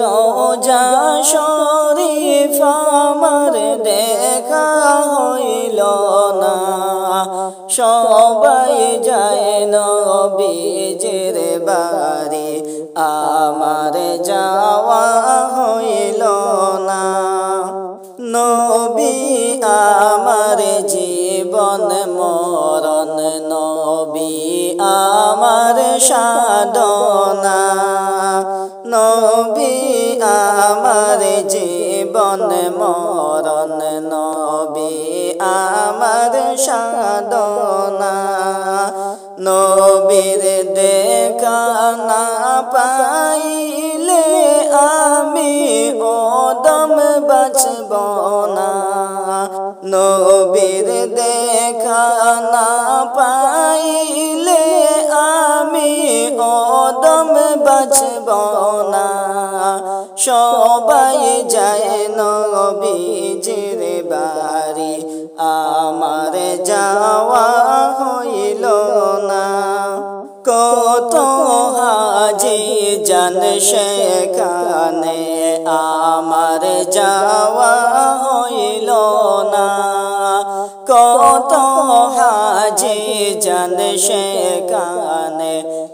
রোজা শরীফ আমার দেখা হইল না। সবাই যায় নবীজের বাড়ি, আমার যাওয়া হইল না। নবী আমার জীবন মরণ, নবী আমার সাধনা। নবী আমার জীবন, মরণ, নবী আমার সাধনা। নবীর দেখা না পাইলে আমি ওদম বাঁচব না। নবীর দেখা না পাইলে আমি ওদম বাঁচব না। সবাই যায় নবীজির বাড়ি। আমার যাওয়া হইল না। কত হাজি জান সেখানে, আমার যাওয়া হইল না। কত হাজি জান সেখানে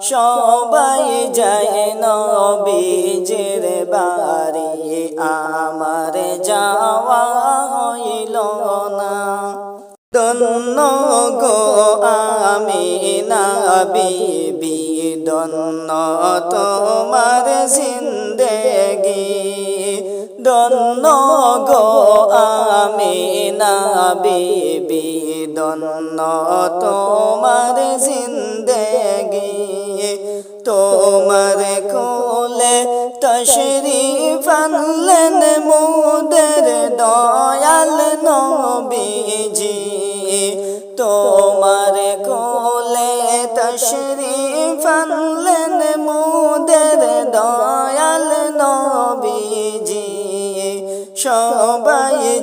সবাই যায় নবীজের বাড়ি। আমার যাওয়া হইল না। দন্ন গো আমি না বিবি, দন্ন তোমার জিন্দেগি। দন্ন গো আমি না বিবি, দন্ন তোমার জিন্দেগি, তোমার কোলে তশরিফ আনলেন মুদের দয়াল নবীজি, তোমার কোলে তশরিফ আনলেন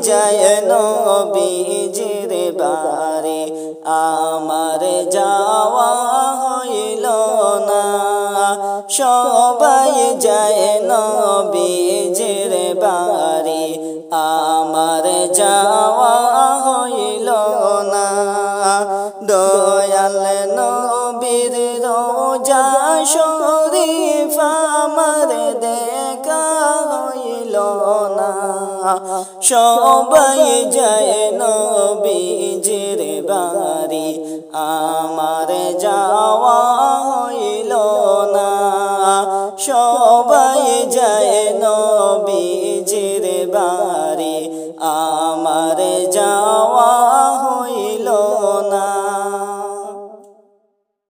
যায় নবীজির বাড়ি। আমার যাওয়া হইল না। সবাই যায় নবীজির বাড়ি। আমার যাওয়া হইল না। দয়াল নবীর রোজা শরীফ আমার হইল না সবাই যায় নবীজির বাড়ি। আমার যাওয়া